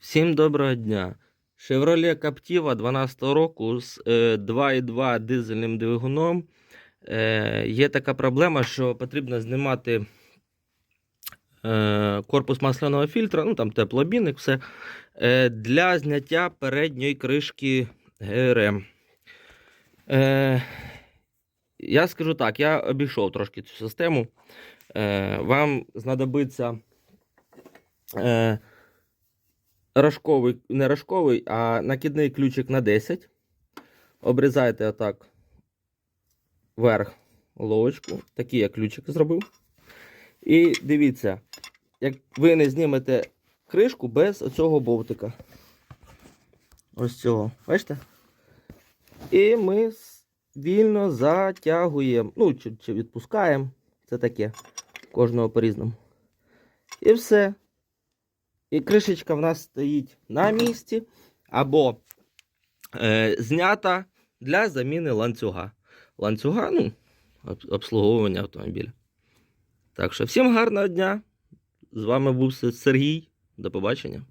Всім доброго дня. Chevrolet Captiva 12 року з е, 2.2 дизельним двигуном. Е, Є така проблема, що потрібно знімати е, корпус масляного фільтра, ну там теплообмінник, все, е, для зняття передньої кришки ГРМ. Е, Я скажу так, я обійшов трошки цю систему. Е, Вам знадобиться. Рожковий, не рожковий, а накидний ключик на 10. Обрізаєте отак вверх ловочку. Такий я ключик зробив. І дивіться, як ви не знімете кришку без оцього болтика. Ось цього. Бачите? І ми вільно затягуємо. Ну, чи, чи відпускаємо. Це таке. Кожного по-різному. І все. І кришечка в нас стоїть на місці або е, знята для заміни ланцюга. Ланцюга, ну, обслуговування автомобіля. Так що всім гарного дня. З вами був Сергій. До побачення.